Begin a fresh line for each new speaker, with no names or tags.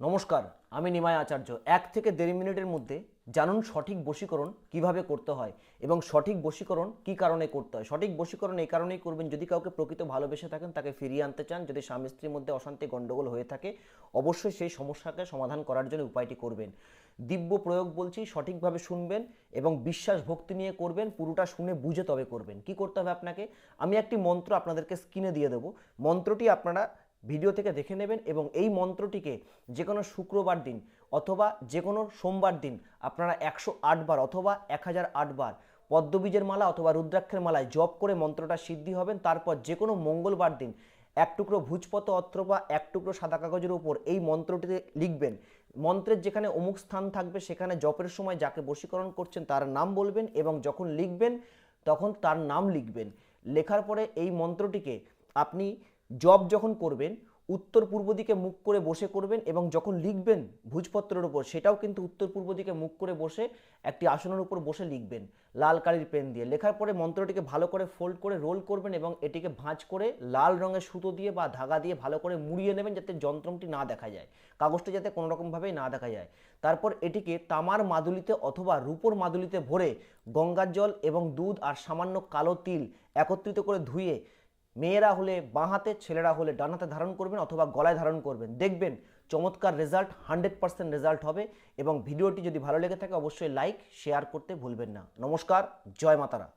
নমস্কার, আমি নিমাই আচার্য। এক থেকে দেড় মিনিটের মধ্যে জানুন সঠিক বশীকরণ কীভাবে করতে হয় এবং সঠিক বশীকরণ কি কারণে করতে হয়। সঠিক বশীকরণ এই কারণেই করবেন যদি কাউকে প্রকৃত ভালোবেসে থাকেন, তাকে ফিরিয়ে আনতে চান, যদি স্বামী স্ত্রীর মধ্যে অশান্তি, গণ্ডগোল হয়ে থাকে, অবশ্যই সেই সমস্যাকে সমাধান করার জন্য উপায়টি করবেন। দিব্য প্রয়োগ বলছি, সঠিকভাবে শুনবেন এবং বিশ্বাস ভক্তি নিয়ে করবেন, পুরোটা শুনে বুঝে তবে করবেন। কি করতে হবে আপনাকে? আমি একটি মন্ত্র আপনাদেরকে স্ক্রিনে দিয়ে দেবো। মন্ত্রটি আপনারা ভিডিও থেকে দেখে নেবেন এবং এই মন্ত্রটিকে যে কোনো শুক্রবার দিন অথবা যে কোনো সোমবার দিন আপনারা একশো বার অথবা এক হাজার বার পদ্মবীজের মালা অথবা রুদ্রাক্ষের মালায় জপ করে মন্ত্রটা সিদ্ধি হবেন। তারপর যে কোনো মঙ্গলবার দিন এক টুকরো ভুজপত বা এক টুকরো সাদা কাগজের উপর এই মন্ত্রটিতে লিখবেন। মন্ত্রের যেখানে অমুক স্থান থাকবে সেখানে জপের সময় যাকে বশীকরণ করছেন তার নাম বলবেন এবং যখন লিখবেন তখন তার নাম লিখবেন। লেখার পরে এই মন্ত্রটিকে আপনি জব যখন করবেন, উত্তর পূর্ব দিকে মুখ করে বসে করবেন এবং যখন লিখবেন ভুজপত্রের উপর, সেটাও কিন্তু উত্তর পূর্ব দিকে মুখ করে বসে একটি আসনের উপর বসে লিখবেন, লাল কালির পেন দিয়ে। লেখার পরে মন্ত্রটিকে ভালো করে ফোল্ড করে রোল করবেন এবং এটিকে ভাঁজ করে লাল রঙের সুতো দিয়ে বা ধাগা দিয়ে ভালো করে মুড়িয়ে নেবেন যাতে যন্ত্রটি না দেখা যায়, কাগজটি যাতে কোনো রকমভাবেই না দেখা যায়। তারপর এটিকে তামার মাদুলিতে অথবা রূপোর মাদুলিতে ভরে গঙ্গার জল এবং দুধ আর সামান্য কালো তিল একত্রিত করে ধুয়ে মেয়েরা হলে বাঁ হাতে, ছেলেরা হলে ডান হাতে ধারণ করবেন অথবা গলায় ধারণ করবেন। দেখবেন চমৎকার রেজাল্ট হান্ড্রেড পার্সেন্ট রেজাল্ট হবে এবং ভিডিওটি যদি ভালো লেগে থাকে অবশ্যই লাইক শেয়ার করতে ভুলবেন না। নমস্কার, জয় মাতারা।